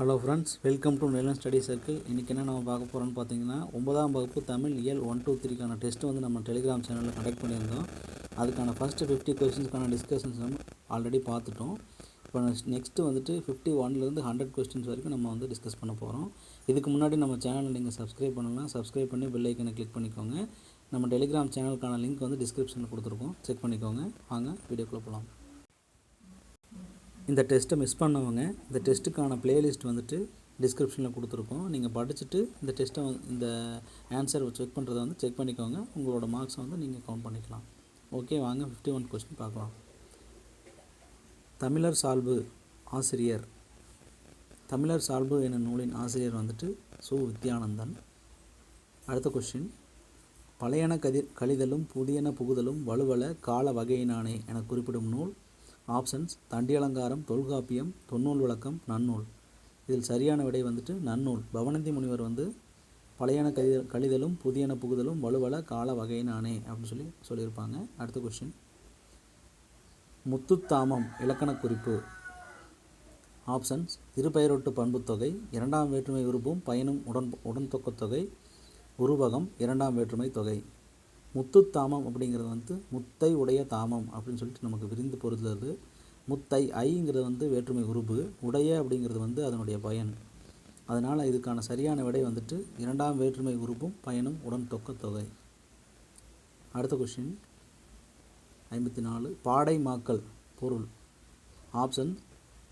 Hello friends welcome to Nelan study circle இன்றைக்கி என்ன நம்ம பார்க்க போகிறோம்னு பார்த்தீங்கன்னா ஒன்பதாம் வகுப்பு தமிழ் இயல் ஒன் டூ த்ரீக்கான டெஸ்ட் வந்து நம்ம டெலிகிராம் சேனலில் கண்டக்ட் பண்ணியிருந்தோம். அதுக்கான ஃபஸ்ட்டு ஃபிஃப்டி கொஸ்டின்ஸ்க்கான டிஸ்கஷன்ஸ் நம்ம ஆல்ரெடி பார்த்துட்டோம். இப்போ நெக்ஸ்ட்டு வந்துட்டு ஃபிஃப்டி ஒன்லேருந்து ஹண்ட்ரட் கொஸ்டின்ஸ் வரைக்கும் நம்ம வந்து டிஸ்கஸ் பண்ண போகிறோம் இதுக்கு முன்னாடி நம்ம சேனலை நீங்கள் சப்ஸ்கிரைப் பண்ணலாம் சப்ஸ்கிரைப் பண்ணி பெல் ஐக்கனை கிளிக் பண்ணிக்கோங்க. நம்ம டெலிகிராம் சேனலுக்கான லிங்க் வந்து டிஸ்கிரிப்ஷனில் கொடுத்துருக்கோம். செக் பண்ணிக்கோங்க. வாங்க வீடியோக்குள்ளே போகலாம் இந்த டெஸ்ட்டை மிஸ் பண்ணவங்க இந்த டெஸ்ட்டுக்கான பிளேலிஸ்ட் வந்துட்டு டிஸ்கிரிப்ஷனில் கொடுத்துருக்கோம். நீங்கள் படிச்சுட்டு இந்த டெஸ்ட்டை இந்த ஆன்சர் செக் பண்ணுறதை வந்து செக் பண்ணிக்கோங்க. உங்களோட மார்க்ஸை வந்து நீங்கள் கவுண்ட் பண்ணிக்கலாம். ஓகே வாங்க ஃபிஃப்டி ஒன் கொஸ்டின் பார்க்கலாம். தமிழர் சால்பு ஆசிரியர். தமிழர் சால்பு எனும் நூலின் ஆசிரியர் வந்துட்டு சு. வித்யானந்தன். அடுத்த கொஸ்டின் பழையன கதிர் கழிதலும் புதியன புகுதலும் வலுவல கால வகையினானே என குறிப்பிடும் நூல் ஆப்ஷன்ஸ் தண்டி அலங்காரம் தொல்காப்பியம் தொன்னூல் விளக்கம் நன்னூல். இதில் சரியான விடை வந்துட்டு நன்னூல். பவனந்தி முனிவர் வந்து பழையன கழித கழிதலும் புதியன புகுதலும் வலுவல கால வகையினானே அப்படின்னு சொல்லி சொல்லியிருப்பாங்க. அடுத்த கொஸ்டின் முத்துத்தாமம் இலக்கண குறிப்பு. ஆப்ஷன்ஸ் இருபெயரொட்டு பண்புத்தொகை இரண்டாம் வேற்றுமை உறுப்பும் பயனும் உடன் உடன்தொக்கத்தொகை தொகை உருவகம் இரண்டாம் வேற்றுமை தொகை. முத்துத்தாமம் அப்படிங்கிறது வந்து முத்தை உடைய தாமம் அப்படின்னு சொல்லிட்டு நமக்கு விரிந்து பொருந்தது. முத்தை ஐங்கிறது வந்து வேற்றுமை குரூப்பு உடைய அப்படிங்கிறது வந்து அதனுடைய பயன். அதனால் இதுக்கான சரியான விடை வந்துட்டு இரண்டாம் வேற்றுமை குரூப்பும் பயனும் உடன் தொக்க தொகை அடுத்த கொஷின் ஐம்பத்தி நாலு பாடைமாக்கள் பொருள். ஆப்ஷன்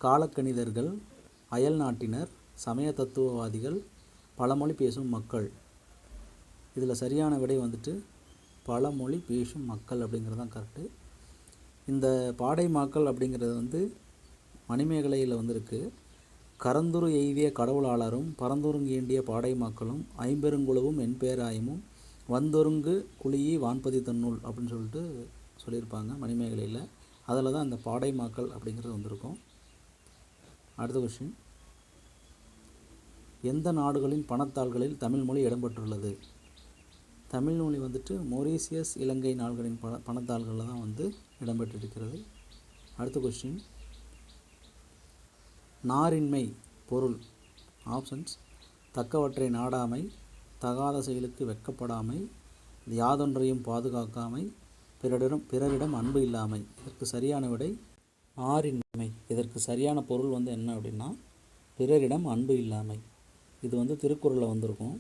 காலக்கணிதர்கள் அயல் நாட்டினர் சமய தத்துவவாதிகள் பழமொழி பேசும் மக்கள். இதில் சரியான விடை வந்துட்டு பழமொழி பேசும் மக்கள் அப்படிங்கிறது தான் கரெக்டு இந்த பாடைமாக்கல் அப்படிங்கிறது வந்து மணிமேகலையில் வந்திருக்கு. கரந்துரு எய்திய கடவுளாளரும் பரந்துருங்கேண்டிய பாடைமாக்களும் ஐம்பெருங்குழுவும் ஐம்பெருங்குழுவும் என்பேராயமும் வந்தொருங்கு குழியி வான்பதி தன்னூல் அப்படின்னு சொல்லிட்டு சொல்லியிருப்பாங்க மணிமேகலையில். அதில் தான் அந்த பாடைமாக்கல் அப்படிங்கிறது வந்திருக்கும். அடுத்த கொஷின் எந்த நாடுகளின் பணத்தாள்களில் தமிழ்மொழி இடம்பெற்றுள்ளது? தமிழ்மொழி வந்துட்டு மொரீசியஸ் இலங்கை நாடுகளின் பண பணத்தாள்களில் தான் வந்து இடம்பெற்றிருக்கிறது. அடுத்த கொஸ்டின் நாரின்மை பொருள் ஆப்ஷன்ஸ் தக்கவற்றை நாடாமை தகாத செயலுக்கு வெக்கப்படாமை யாதொன்றையும் பாதுகாக்காமை பிறரிடம் பிறரிடம் அன்பு இல்லாமை. இதற்கு சரியான விடை ஆறின்மை இதற்கு சரியான பொருள் வந்து என்ன அப்படின்னா பிறரிடம் அன்பு இல்லாமை. இது வந்து திருக்குறளில் வந்திருக்கும்.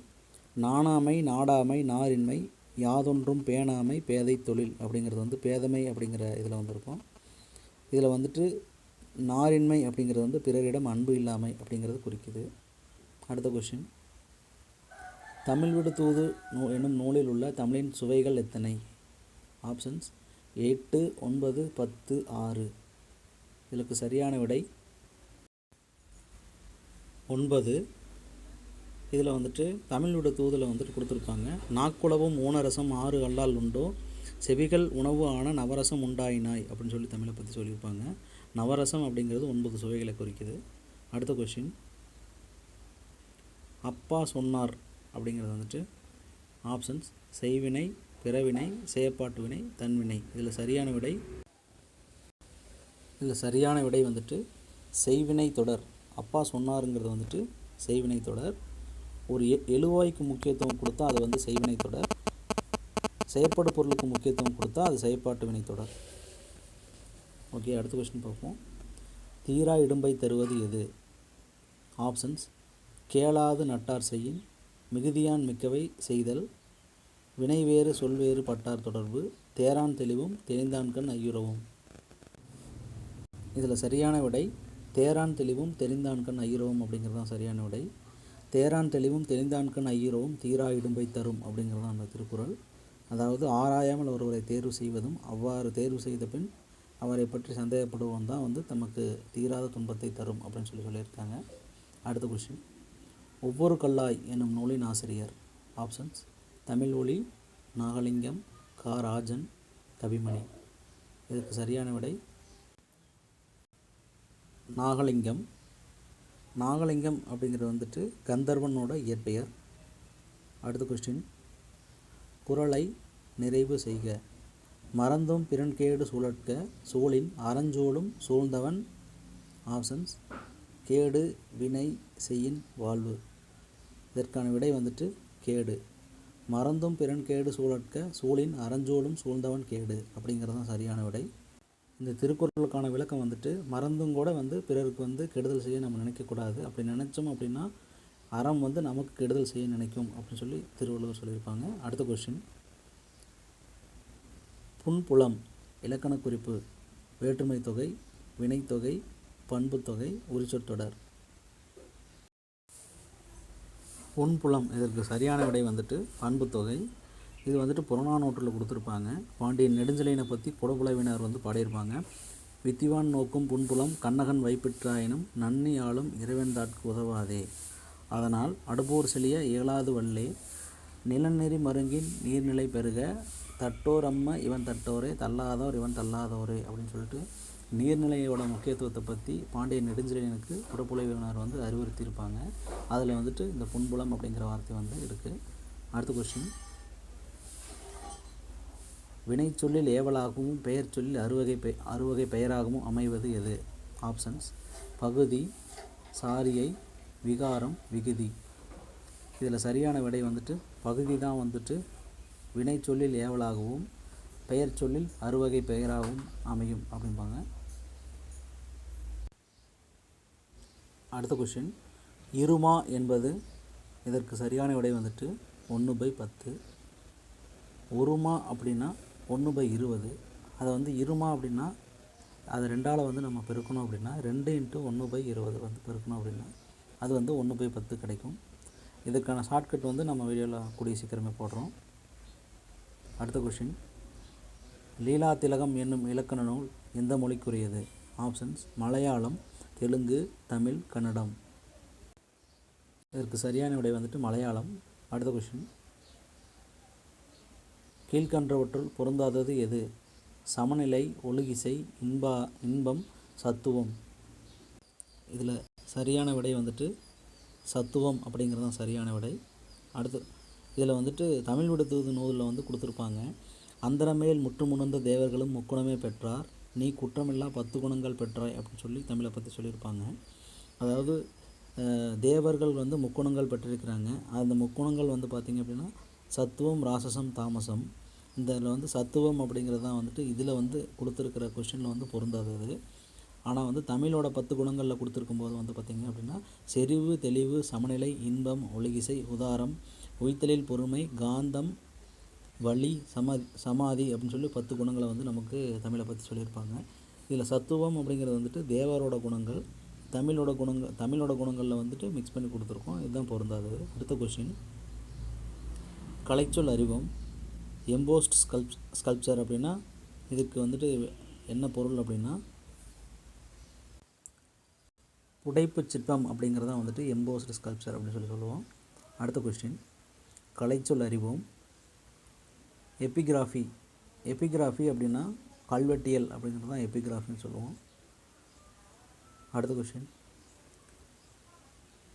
நாணாமை நாடாமை நாரின்மை யாதொன்றும் பேணாமை பேதை தொழில் அப்படிங்கிறது வந்து பேதமை அப்படிங்கிற இதில் வந்திருக்கும். இதில் வந்துட்டு நாரின்மை அப்படிங்கிறது வந்து பிறரிடம் அன்பு இல்லாமை அப்படிங்கிறது குறிக்குது. அடுத்த கொஷின் தமிழ் விடு தூது நூ என்னும் நூலில் உள்ள தமிழின் சுவைகள் எத்தனை? ஆப்ஷன்ஸ் எட்டு ஒன்பது பத்து ஆறு. இதற்கு சரியான விடை ஒன்பது. இதில் வந்துட்டு தமிழோட தூதில் வந்துட்டு கொடுத்துருப்பாங்க நாக்குளவும் ஊனரசம் ஆறு அல்லால் உண்டோ? செவிகள் உணவு ஆன நவரசம் உண்டாயினாய் அப்படின்னு சொல்லி தமிழை பற்றி சொல்லியிருப்பாங்க. நவரசம் அப்படிங்கிறது ஒன்பது சுவைகளை குறிக்குது. அடுத்த கொஷின் அப்பா சொன்னார் அப்படிங்கிறது வந்துட்டு ஆப்ஷன்ஸ் செய்வினை பிறவினை செயப்பாட்டு வினை தன்வினை. இதில் சரியான விடை இதில் சரியான விடை வந்துட்டு செய்வினை தொடர். அப்பா சொன்னாருங்கிறது வந்துட்டு செய்வினை தொடர். ஒரு எ எழுவாய்க்கு முக்கியத்துவம் கொடுத்தா அது வந்து செய்வினை தொடர். செயற்பாடு பொருளுக்கு முக்கியத்துவம் கொடுத்தா அது செயற்பாட்டு வினைத்தொடர் ஓகே அடுத்த கொஸ்டின் பார்ப்போம். தீரா இடும்பை தருவது எது? ஆப்ஷன்ஸ். கேளாது நட்டார் செய்யின். மிகுதியான் மிக்கவை செய்தல். வினைவேறு சொல்வேறு பட்டார் தொடர்பு. தேரான் தெளிவும் தெரிந்தான்கண் ஐயுறவும். இதில் சரியான விடை தேரான் தெளிவும் தெரிந்தான்கண் ஐயுறவும் அப்படிங்கிறது தான் சரியான விடை. தேரான் தெளிவும் தெளிந்தான்கண் ஐயரவும் தீரா இடும்பை தரும் அப்படிங்கிறது தான் அந்த திருக்குறள். அதாவது ஆராயாமல் ஒருவரை தேர்வு செய்வதும் அவ்வாறு தேர்வு செய்த பின் அவரை பற்றி சந்தேகப்படுவோம் தான் வந்து தமக்கு தீராத துன்பத்தை தரும் அப்படின்னு சொல்லி சொல்லியிருக்காங்க. அடுத்த கொஷின் ஒவ்வொரு கல்லாய் என்னும் நூலின் ஆசிரியர். ஆப்ஷன்ஸ் தமிழ் ஒளி நாகலிங்கம் கா. ராஜன் கவிமணி இதற்கு சரியான விடை. நாகலிங்கம் நாகலிங்கம் அப்படிங்கிறது வந்துட்டு கந்தர்வனோட இயற்பெயர். அடுத்த கொஸ்டின் குரலை நிறைவு செய்க. மறந்தும் பிறன்கேடு சூழற்க. சூழின் அறஞ்சூழும் சூழ்ந்தவன். ஆப்ஷன்ஸ் கேடு வினை செய்யின் வாழ்வு. இதற்கான விடை வந்துட்டு கேடு. மறந்தும் பிறன் கேடு சூழற்க. சூழின் அறஞ்சூழும் சூழ்ந்தவன் கேடு அப்படிங்கிறது தான் சரியான விடை. இந்த திருக்குறளுக்கான விளக்கம் வந்துட்டு மறந்தும் கூட வந்து பிறருக்கு வந்து கெடுதல் செய்ய நம்ம நினைக்கக்கூடாது. அப்படி நினச்சோம் அப்படின்னா அறம் வந்து நமக்கு கெடுதல் செய்ய நினைக்கும் அப்படின்னு சொல்லி திருவள்ளுவர் சொல்லியிருப்பாங்க. அடுத்த கொஸ்டின் புன்புலம் இலக்கண குறிப்பு வேற்றுமை தொகை வினைத்தொகை பண்புத்தொகை உரிச்சொற்றொடர் புன்புலம் இதற்கு சரியான விடை வந்துட்டு பண்புத்தொகை இது வந்துட்டு புறநானூற்றில் கொடுத்துருப்பாங்க. பாண்டியன் நெடுஞ்செழியனை பற்றி குடபுலவினர் வந்து பாடியிருப்பாங்க. வித்திவான் நோக்கும் புன்புலம் கண்ணகன் வைப்பிற்றாயினும் நன்னி ஆளும் இறைவன்தாட்கு உதவாதே. அதனால் அடுப்போர் செழிய இயலாது வல்லே. நிலநெறி மருங்கின் நீர்நிலை பெருக தட்டோர் அம்ம இவன் தட்டோரே தள்ளாதோர் இவன் தள்ளாதோரே அப்படின்னு சொல்லிட்டு நீர்நிலையோட முக்கியத்துவத்தை பற்றி பாண்டிய நெடுஞ்செழியனுக்கு குடப்புலவினர் வந்து அறிவுறுத்தியிருப்பாங்க. அதில் வந்துட்டு இந்த புன்புலம் அப்படிங்கிற வார்த்தை வந்து இருக்குது அடுத்த கொஸ்டின் வினைச்சொல்லில் ஏவலாகவும் பெயர் சொல்லில் அறுவகை பெ அறுவகை பெயராகவும் அமைவது எது? ஆப்ஷன்ஸ் பகுதி சாரியை விகாரம் விகுதி. இதில் சரியான விடை வந்துட்டு பகுதி தான் வந்துட்டு வினைச்சொல்லில் ஏவலாகவும் பெயர் சொல்லில் அறுவகை பெயராகவும் அமையும் அப்படிம்பாங்க. அடுத்த கொஷின் இருமா என்பது இதற்கு சரியான விடை வந்துட்டு ஒன்று பை பத்து. ஒருமா அப்படின்னா ஒன்று பை இருபது. அதை வந்து இருமா அப்படின்னா அதை ரெண்டால் வந்து நம்ம பெருக்கணும் அப்படின்னா ரெண்டு இன்ட்டு ஒன்று பை இருபது வந்து பெருக்கணும் அப்படின்னா அது வந்து ஒன்று பை பத்து கிடைக்கும். இதுக்கான ஷார்ட்கட் வந்து நம்ம வீடியோவில் கூடிய சீக்கிரமே போடுறோம். அடுத்த கொஷின் லீலா திலகம் என்னும் இலக்கண நூல் எந்த மொழிக்குரியது? ஆப்ஷன்ஸ் மலையாளம் தெலுங்கு தமிழ் கன்னடம். இதற்கு சரியான விடை வந்துட்டு மலையாளம். அடுத்த கொஷின் கீழ்கண்டவற்றுள் பொருந்தாதது எது? சமநிலை ஒழுகிசை இன்பா இன்பம் சத்துவம். இதில் சரியான விடை வந்துட்டு சத்துவம் அப்படிங்கிறது தான் சரியான விடை. அடுத்து இதில் வந்துட்டு தமிழ் விடுத்தது நூலில் வந்து கொடுத்துருப்பாங்க. அந்தரமேல் முற்றுமுணர்ந்த தேவர்களும் முக்குணமே பெற்றார். நீ குற்றமில்லா பத்து குணங்கள் பெற்றாய் அப்படின்னு சொல்லி தமிழை பற்றி சொல்லியிருப்பாங்க. அதாவது தேவர்கள் வந்து முக்குணங்கள் பெற்றிருக்கிறாங்க. அந்த முக்குணங்கள் வந்து பார்த்திங்க அப்படின்னா சத்துவம் ராசசம் தாமசம். இந்த இதில் வந்து சத்துவம் அப்படிங்கிறது தான் வந்துட்டு இதில் வந்து கொடுத்துருக்கிற கொஷினில் வந்து பொருந்தாதது ஆனால் வந்து தமிழோட பத்து குணங்களில் கொடுத்துருக்கும் போது வந்து பார்த்திங்க அப்படின்னா செறிவு தெளிவு சமநிலை இன்பம் ஒளிகிசை உதாரம் உய்த்தலில் பொறுமை காந்தம் வலி சமாதி சமாதி அப்படின்னு சொல்லி பத்து குணங்களை வந்து நமக்கு தமிழை பற்றி சொல்லியிருப்பாங்க. இதில் சத்துவம் அப்படிங்கிறது வந்துட்டு தேவரோட குணங்கள் தமிழோட குணங்கள் தமிழோட குணங்களில் வந்துட்டு மிக்ஸ் பண்ணி கொடுத்துருக்கோம். இதுதான் பொருந்தாதது. அடுத்த கொஷின் கலைச்சொல் அறிவோம். எம்போஸ்ட் ஸ்கல்ப் ஸ்கல்ப்சர் அப்படின்னா இதுக்கு வந்துட்டு என்ன பொருள் அப்படின்னா புடைப்பு சிற்பம் அப்படிங்கிறத வந்துட்டு எம்போஸ்டு ஸ்கல்ப்சர் அப்படின்னு சொல்லி சொல்லுவோம். அடுத்த கொஸ்டின் கலைச்சொல் அறிவோம். எபிகிராஃபி எபிகிராஃபி அப்படின்னா கல்வெட்டியல் அப்படிங்கிறது தான் எபிகிராஃபின்னு சொல்லுவோம். அடுத்த கொஸ்டின்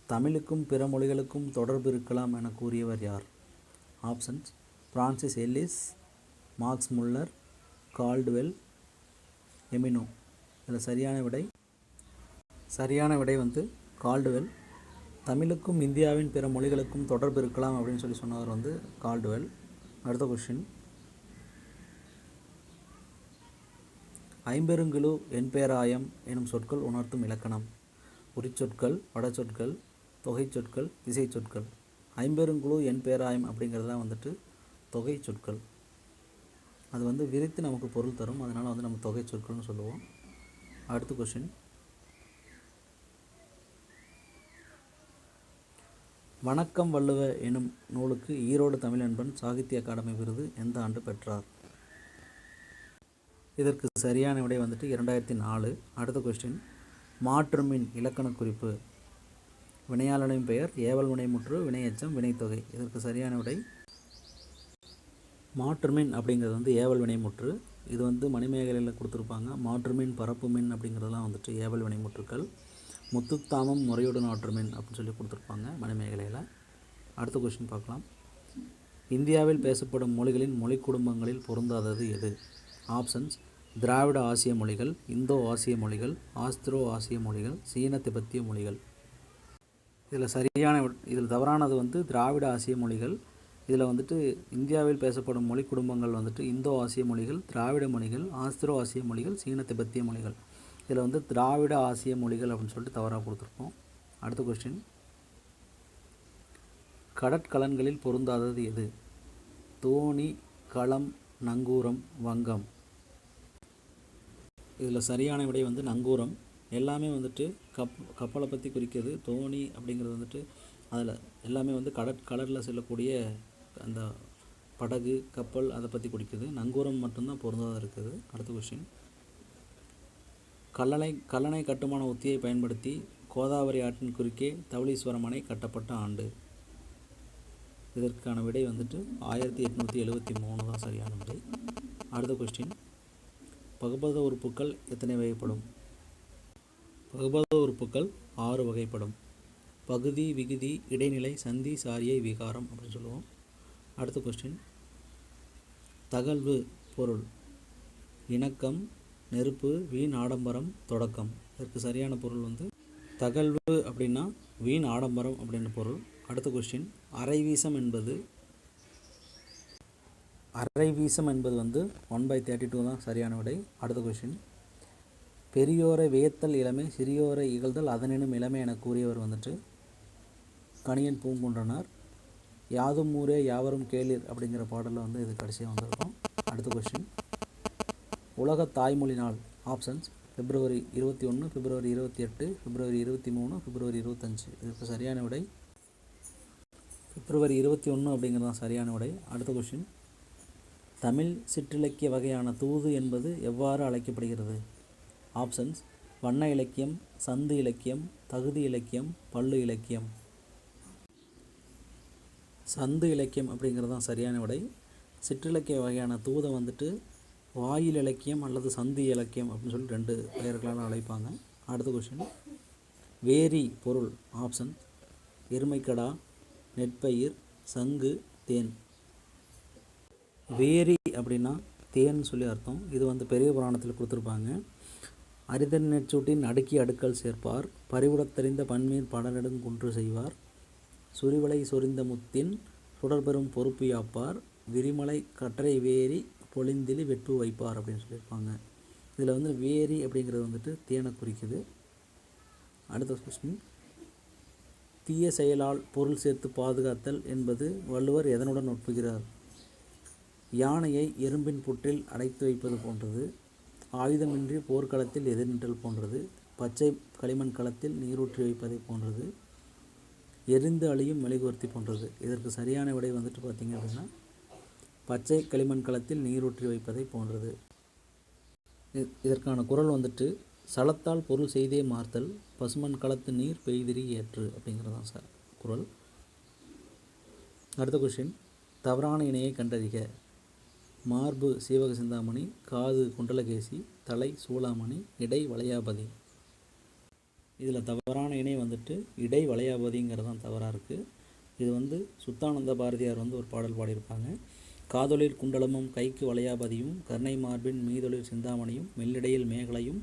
தமிழுக்கும் பிற மொழிகளுக்கும் தொடர்பு இருக்கலாம் என கூறியவர் யார்? Options Francis Ellis Max Muller Caldwell Emeneau இதில் சரியான விடை சரியான விடை வந்து கால்டுவெல் தமிழுக்கும் இந்தியாவின் பிற மொழிகளுக்கும் தொடர்பு இருக்கலாம் அப்படின்னு சொல்லி சொன்னவர் வந்து கால்டுவெல் அடுத்த கொஷின் ஐம்பெருங்குழு என்பேராயம் எனும் சொற்கள் உணர்த்தும் இலக்கணம். உரிச்சொற்கள் வடச்சொற்கள் தொகை சொற்கள் திசை சொற்கள் ஐம்பெருங்குழு என் பேராயம் அப்படிங்கிறதுலாம் வந்துட்டு தொகை சொற்கள். அது வந்து விரித்து நமக்கு பொருள் தரும். அதனால் வந்து நம்ம தொகை சொற்கள்னு சொல்லுவோம். அடுத்த கொஷின் வணக்கம் வள்ளுவ எனும் நூலுக்கு ஈரோடு தமிழன்பன் சாகித்ய அகாடமி விருது எந்த ஆண்டு பெற்றார்? இதற்கு சரியான விடை வந்துட்டு இரண்டாயிரத்தி நாலு. அடுத்த கொஸ்டின் மாற்றுமின் இலக்கண குறிப்பு. வினையாளனின் பெயர் ஏவல் வினைமுற்று வினையச்சம் வினைத்தொகை. இதற்கு சரியான விடை மாற்றுமின் அப்படிங்கிறது வந்து ஏவல் வினைமுற்று. இது வந்து மணிமேகலையில் கொடுத்துருப்பாங்க. மாற்றுமின் பரப்புமின் அப்படிங்கிறதெல்லாம் வந்துட்டு ஏவல் வினைமுற்றுக்கள். முத்துத்தாமம் முறையுடன் ஆற்றுமின் அப்படின்னு சொல்லி கொடுத்துருப்பாங்க மணிமேகலையில். அடுத்த கொஸ்டின் பார்க்கலாம். இந்தியாவில் பேசப்படும் மொழிகளின் மொழி குடும்பங்களில் பொருந்தாதது எது? ஆப்ஷன்ஸ் திராவிட ஆசிய மொழிகள் இந்தோ ஆசிய மொழிகள் ஆஸ்திரோ ஆசிய மொழிகள் சீன திபெத்திய மொழிகள். இதில் சரியான இதில் தவறானது வந்து திராவிட ஆசிய மொழிகள் இதில் வந்துட்டு இந்தியாவில் பேசப்படும் மொழி குடும்பங்கள் வந்துட்டு இந்தோ ஆசிய மொழிகள் திராவிட மொழிகள் ஆஸ்திரோ ஆசிய மொழிகள் சீன திபெத்திய மொழிகள். இதில் வந்து திராவிட ஆசிய மொழிகள் அப்படின்னு சொல்லிட்டு தவறாக கொடுத்துருக்கோம். அடுத்த கொஸ்டின் கடற்கலன்களில் பொருந்தாதது எது? தோணி களம் நங்கூரம் வங்கம். இதில் சரியான விடை வந்து நங்கூரம். எல்லாமே வந்துட்டு கப் கப்பலை பற்றி குறிக்கிறது தோணி அப்படிங்கிறது வந்துட்டு அதில் எல்லாமே வந்து கடற்கடலில் செல்லக்கூடிய அந்த படகு கப்பல் அதை பற்றி குறிக்குது. நங்கூரம் மட்டும்தான் பொருந்தாத இருக்குது. அடுத்த கொஸ்டின் கல்லணை கல்லணை கட்டுமான உத்தியை பயன்படுத்தி கோதாவரி ஆற்றின் குறுக்கே தவளீஸ்வரம் அணை கட்டப்பட்ட ஆண்டு. இதற்கான விடை வந்துட்டு ஆயிரத்தி எட்நூற்றி எழுபத்தி மூணு தான் சரியான விடை. அடுத்த கொஸ்டின் பகுபத உறுப்புக்கள் எத்தனை வகைப்படும்? பகுபத உறுப்புக்கள் ஆறு வகைப்படும். பகுதி விகுதி இடைநிலை சந்தி சாரியை விகாரம் அப்படின்னு சொல்லுவோம். அடுத்த கொஸ்டின் தகல்வு பொருள். இணக்கம் நெருப்பு வீண் ஆடம்பரம் தொடக்கம். இதற்கு சரியான பொருள் வந்து தகல்வு அப்படின்னா வீண் ஆடம்பரம் அப்படின்னு பொருள். அடுத்த கொஸ்டின் அரைவீசம் என்பது அரைவீசம் என்பது வந்து ஒன் பை தேர்ட்டி டூ தான் சரியான விடை. அடுத்த கொஸ்டின் பெரியோரை வியத்தல் இளமை சிறியோரை இகழ்தல் அதனினும் இளமை என கூறியவர் வந்துட்டு கணியன் பூங்குன்றனார். யாதும் ஊரே யாவரும் கேளிர் அப்படிங்கிற பாடலில் வந்து இது கடைசியாக வந்திருக்கும். அடுத்த கொஸ்டின் உலக தாய்மொழி நாள் ஆப்ஷன்ஸ் பிப்ரவரி இருபத்தி ஒன்று பிப்ரவரி இருபத்தி எட்டு பிப்ரவரி இருபத்தி மூணு பிப்ரவரி இருபத்தஞ்சு. இதுக்கு சரியான விடை. பிப்ரவரி இருபத்தி ஒன்று அப்படிங்கிறது தான் சரியான விடை. அடுத்த கொஸ்டின் தமிழ் சிற்றிலக்கிய வகையான தூது என்பது எவ்வாறு அழைக்கப்படுகிறது? ஆப்ஷன்ஸ். வண்ண இலக்கியம் சந்து இலக்கியம் தகுதி இலக்கியம் பல்லு இலக்கியம். சந்து இலக்கியம் அப்படிங்கிறது தான் சரியான விடை. சிற்றிலக்கிய வகையான தூதை வந்துட்டு வாயில் இலக்கியம் அல்லது சந்து இலக்கியம் அப்படின்னு சொல்லி ரெண்டு பெயர்களால் அழைப்பாங்க. அடுத்த கொஷின் வேரி பொருள் ஆப்ஷன். எருமைக்கடா நெற்பயிர் சங்கு தேன். வேரி அப்படின்னா தேன் சொல்லி அர்த்தம். இது வந்து பெரிய புராணத்தில் கொடுத்துருப்பாங்க. அரிதன் நெற்சூட்டின் அடுக்கி அடுக்கல் சேர்ப்பார். பறிவுடத்தறிந்த பன்மீர் படநெடுங் குன்று செய்வார். சுரிவலை சொரிந்த முத்தின் சுடர்பெறும் பொறுப்பு யாப்பார். விரிமலை கற்றை வேரி பொழிந்திலி வெட்டு வைப்பார் அப்படின்னு சொல்லியிருப்பாங்க. இதில் வந்து வேரி அப்படிங்கிறது வந்துட்டு தேனை குறிக்குது. அடுத்த கொஸ்டின் தீய செயலால் பொருள் சேர்த்து பாதுகாத்தல் என்பது வள்ளுவர் எதனுடன் ஒப்புகிறார்? யானையை எறும்பின் புற்றில் அடைத்து வைப்பது போன்றது. ஆயுதமின்றி போர்க்களத்தில் எதிர்நிற்றல் போன்றது பச்சை களிமண் களத்தில் நீரூற்றி வைப்பதை போன்றது எரிந்து அழியும் மெழுகுவர்த்தி போன்றது. இதற்கு சரியான விடை வந்துட்டு பார்த்திங்க அப்படின்னா பச்சை களிமண் களத்தில் நீரூற்றி வைப்பதை போன்றது. இதற்கான குரல் வந்துட்டு சலத்தால் பொருள் செய்தே மார்த்தல் பசுமண் களத்து நீர் பெய்திரி ஏற்று அப்படிங்கிறது தான் சார் குரல். அடுத்த கொஷின் தவறான இணையை கண்டறிக மார்பு சீவக சிந்தாமணி காது குண்டலகேசி தலை சூளாமணி இடை வளையாபதி. இதில் தவறான இணை வந்துட்டு இடை வளையாபதிங்கிறது தான் தவறாக இருக்குது இது வந்து சுத்தானந்த பாரதியார் வந்து ஒரு பாடல் பாடியிருப்பாங்க. காதொளிர் குண்டலமும் கைக்கு வளையாபதியும் கருணை மார்பின் மீதொளிர் சிந்தாமணியும் மெல்லிடையில் மேகலையும்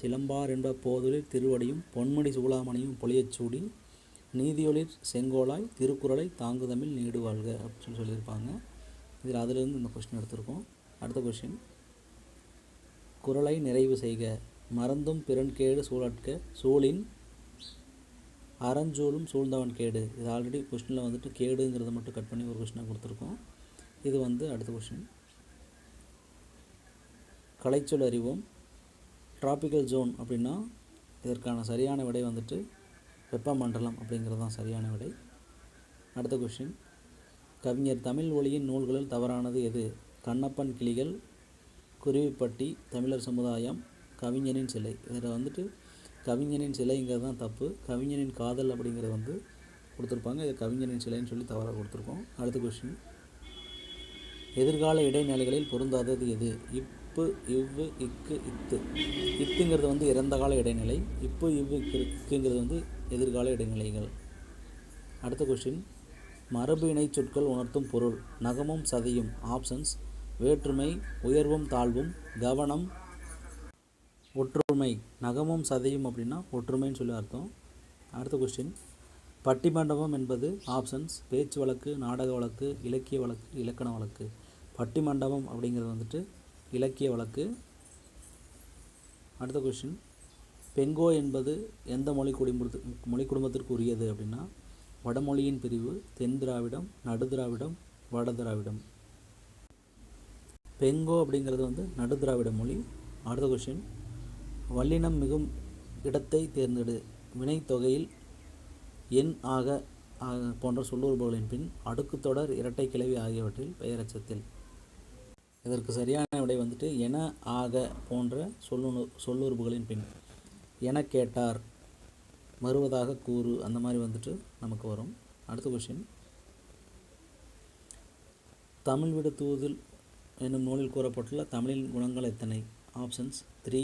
சிலம்பார் என்ப போதொழில் திருவடியும் பொன்மணி சூளாமணியும் பொழியச்சூடி நீதியொளிர் செங்கோலாய் திருக்குறளை தாங்குதமிழ் நீடு வாழ்க அப்படின்னு சொல்லியிருப்பாங்க. இதில் அதிலிருந்து இந்த கொஷின் எடுத்திருக்கோம். அடுத்த கொஷின் குரலை நிறைவு செய்க. மறந்தும் பிறன் கேடு சூழற்க. சூழின் அறஞ்சூழும் சூழ்ந்தவன் கேடு. இது ஆல்ரெடி கொஷினில் வந்துட்டு கேடுங்கிறத மட்டும் கட் பண்ணி ஒரு கொஷினாக கொடுத்துருக்கோம். இது வந்து அடுத்த கொஷின் கலைச்சொல் அறிவோம். ட்ராபிக்கல் ஜோன் அப்படின்னா இதற்கான சரியான விடை வந்துட்டு வெப்பமண்டலம் அப்படிங்கிறது தான் சரியான விடை. அடுத்த கொஷின் கவிஞர் தமிழ் ஒளியின் நூல்களில் தவறானது எது? கண்ணப்பன் கிளிகள் குருவிப்பட்டி தமிழர் சமுதாயம் கவிஞனின் சிலை. இதில் வந்துட்டு கவிஞனின் சிலைங்கிறது தான் தப்பு. கவிஞனின் காதல் அப்படிங்கிறது வந்து கொடுத்துருப்பாங்க. இது கவிஞனின் சிலைன்னு சொல்லி தவறாக கொடுத்துருக்கோம். அடுத்த கொஸ்டின் எதிர்கால இடைநிலைகளில் பொருந்தாதது எது? இப்பு இவ்வு இக்கு இத்து. இத்துங்கிறது வந்து இறந்த கால இடைநிலை. இப்பு இவ்வு இக்குங்கிறது வந்து எதிர்கால இடைநிலைகள். அடுத்த கொஸ்டின் மரபு இணைச்சொற்கள் உணர்த்தும் பொருள். நகமும் சதையும் ஆப்ஷன்ஸ் வேற்றுமை உயர்வும் தாழ்வும் கவனம் ஒற்றுமை. நகமும் சதையும் அப்படின்னா ஒற்றுமைன்னு சொல்லி அர்த்தம். அடுத்த கொஸ்டின் பட்டிமண்டபம் என்பது ஆப்ஷன்ஸ் பேச்சு வழக்கு நாடக வழக்கு இலக்கிய வழக்கு இலக்கண வழக்கு. பட்டிமண்டபம் அப்படிங்கிறது வந்துட்டு இலக்கிய வழக்கு. அடுத்த கொஸ்டின் பெங்கோ என்பது எந்த மொழி குடும்பத்து மொழி குடும்பத்திற்கு உரியது அப்படின்னா வடமொழியின் பிரிவு தென் திராவிடம் நடு திராவிடம் வட திராவிடம். பெங்கோ அப்படிங்கிறது வந்து நடு திராவிட மொழி. அடுத்த கொஷின் வல்லினம் மிகும் இடத்தை தேர்ந்தெடு. வினைத்தொகையில் எண் ஆக ஆக போன்ற சொல்லுறுப்புகளின் பின் அடுக்குத்தொடர் இரட்டை கிளவி ஆகியவற்றில் பெயரச்சத்தில். இதற்கு சரியான விடை வந்துட்டு என ஆக போன்ற சொல்லு சொல்லுறுப்புகளின் பின். என கேட்டார். வருவதாக கூறு அந்த மாதிரி வந்துட்டு நமக்கு வரும். அடுத்த கொஷின் தமிழ் விட தூதில் என்னும் நூலில் கூறப்பட்டுள்ள தமிழின் குணங்கள் எத்தனை? ஆப்ஷன்ஸ் த்ரீ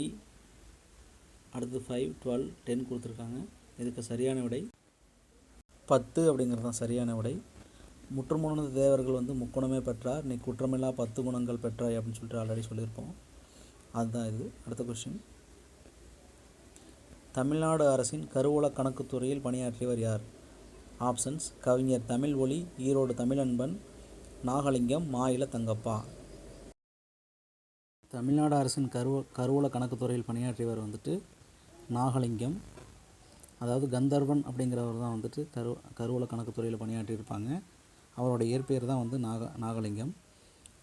அடுத்து ஃபைவ் டுவெல் டென் கொடுத்துருக்காங்க. இதுக்கு சரியான விடை பத்து அப்படிங்கிறது தான் சரியான விடை. முற்றுமுணர்ந்த தேவர்கள் வந்து முக்குணமே பெற்றார். நீ குற்றமில்லா பத்து குணங்கள் பெற்றாய் அப்படின்னு சொல்லிட்டு ஆல்ரெடி சொல்லியிருப்போம். அதுதான் இது. அடுத்த கொஸ்டின் தமிழ்நாடு அரசின் கருவூல கணக்குத் துறையில் பணியாற்றியவர் யார்? ஆப்ஷன்ஸ் கவிஞர் தமிழ் ஒளி ஈரோடு தமிழன்பன் நாகலிங்கம் மாயில தங்கப்பா. தமிழ்நாடு அரசின் கருவ கருவூல கணக்குத் துறையில் பணியாற்றியவர் வந்துட்டு நாகலிங்கம். அதாவது கந்தர்வன் அப்படிங்கிறவர் தான் வந்துட்டு கரு கருவூல கணக்குத் துறையில் பணியாற்றியிருப்பாங்க. அவரோட இயற்பெயர் தான் வந்து நாக நாகலிங்கம்.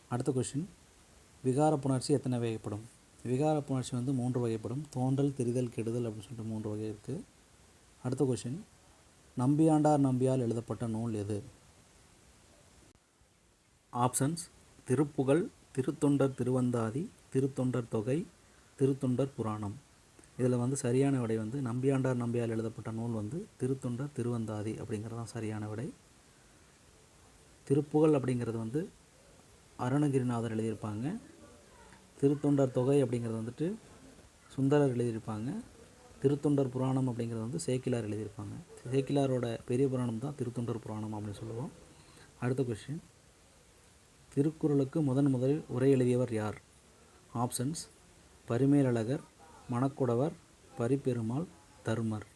அடுத்த கொஷின் விகார புணர்ச்சி எத்தனை வகைப்படும்? விகார புணர்ச்சி வந்து மூன்று வகைப்படும். தோன்றல் தெரிதல் கெடுதல் அப்படின்னு சொல்லிட்டு மூன்று வகை இருக்குது அடுத்த கொஷின் நம்பியாண்டார் நம்பியால் எழுதப்பட்ட நூல் எது? ஆப்ஷன்ஸ் திருப்புகழ் திருத்தொண்டர் திருவந்தாதி திருத்தொண்டர் தொகை திருத்தொண்டர் புராணம். இதில் வந்து சரியான விடை வந்து நம்பியாண்டார் நம்பியால் எழுதப்பட்ட நூல் வந்து திருத்தொண்டர் திருவந்தாதி அப்படிங்கிறது தான் சரியான விடை. திருப்புகழ் அப்படிங்கிறது வந்து அருணகிரிநாதர் எழுதியிருப்பாங்க. திருத்தொண்டர் தொகை அப்படிங்கிறது வந்துட்டு சுந்தரர் எழுதியிருப்பாங்க. திருத்தொண்டர் புராணம் அப்படிங்கிறது வந்து சேக்கிலார் எழுதியிருப்பாங்க. சேக்கிலாரோட பெரிய புராணம் தான் திருத்தொண்டர் புராணம் அப்படின்னு சொல்லுவோம். அடுத்த கொஸ்டின் திருக்குறளுக்கு முதன் முதலில் உரை எழுதியவர் யார்? ஆப்ஷன்ஸ் பரிமேலழகர் மணக்குடவர் பரிபெருமாள் தருமர்.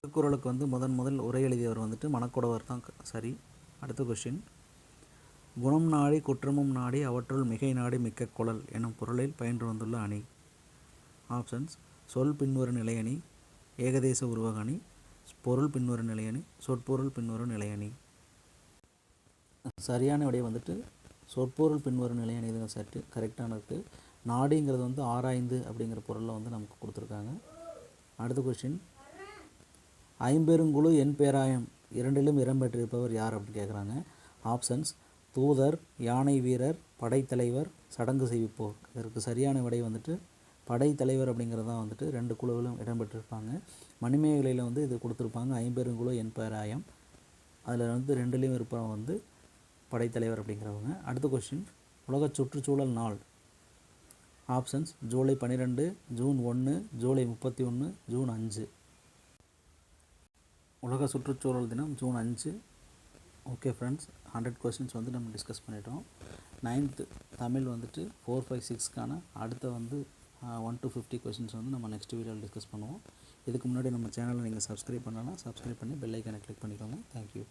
திருக்குறளுக்கு வந்து முதன் முதல் உரை எழுதியவர் வந்துட்டு மணக்குடவர் தான். சரி அடுத்த கொஸ்டின் குணம் நாடி குற்றமும் நாடி அவற்றுள் மிகை நாடி மிக்க குழல் எனும் பொருளில் பயின்று வந்துள்ள அணி. ஆப்ஷன்ஸ் சொல் பின்வரும் நிலையணி ஏகதேச உருவக அணி. பொருள் பின்வரும் நிலையணி சொற்பொருள் பின்வரும் நிலையணி சரியான விடை வந்துட்டு சொற்பொருள் பின்வரும் நிலையணி இது சற்று கரெக்டானது நாடிங்கிறது வந்து ஆராய்ந்து அப்படிங்கிற பொருளில் வந்து நமக்கு கொடுத்துருக்காங்க. அடுத்த கொஸ்டின் ஐம்பெருங்குழு என் பேராயம் இரண்டிலும் இடம்பெற்றிருப்பவர் யார் அப்படின்னு கேட்குறாங்க ஆப்ஷன்ஸ் தூதர் யானை வீரர் படைத்தலைவர் சடங்கு செய்விப்போர். இதற்கு சரியான விடை வந்துட்டு படைத்தலைவர் அப்படிங்கிறது தான் வந்துட்டு ரெண்டு குழுவிலும் இடம்பெற்றிருப்பாங்க. மணிமேகலையில் வந்து இது கொடுத்துருப்பாங்க. ஐம்பெருங்குழு என்பராயம். அதில் வந்து ரெண்டுலேயும் இருப்பவங்க வந்து படைத்தலைவர் அப்படிங்கிறவங்க. அடுத்த கொஸ்டின் உலக சுற்றுச்சூழல் நாள். ஆப்ஷன்ஸ் ஜூலை பன்னிரெண்டு ஜூன் ஒன்று ஜூலை முப்பத்தி ஒன்று ஜூன் அஞ்சு. உலக சுற்றுச்சூழல் தினம் ஜூன் அஞ்சு. ஓகே ஃப்ரெண்ட்ஸ் ஹண்ட்ரட் கொஸ்டின்ஸ் வந்து நம்ம டிஸ்கஸ் பண்ணிட்டோம். நைன்த்து தமிழ் வந்துட்டு ஃபோர் ஃபைவ் சிக்ஸ்க்கான அடுத்த வந்து ஒன் டு ஃபிஃப்டி கொஸ்டின்ஸ் வந்து நம்ம நெக்ஸ்ட் வீடியோவில் டிஸ்கஸ் பண்ணுவோம். இதுக்கு முன்னாடி நம்ம சேனலை நீங்கள் சப்ஸ்கிரைப் பண்ணலாம் சப்ஸ்கிரைப் பண்ணி பெல் ஐக்கானை கிளிக் பண்ணிக்கோங்க. தேங்க்யூ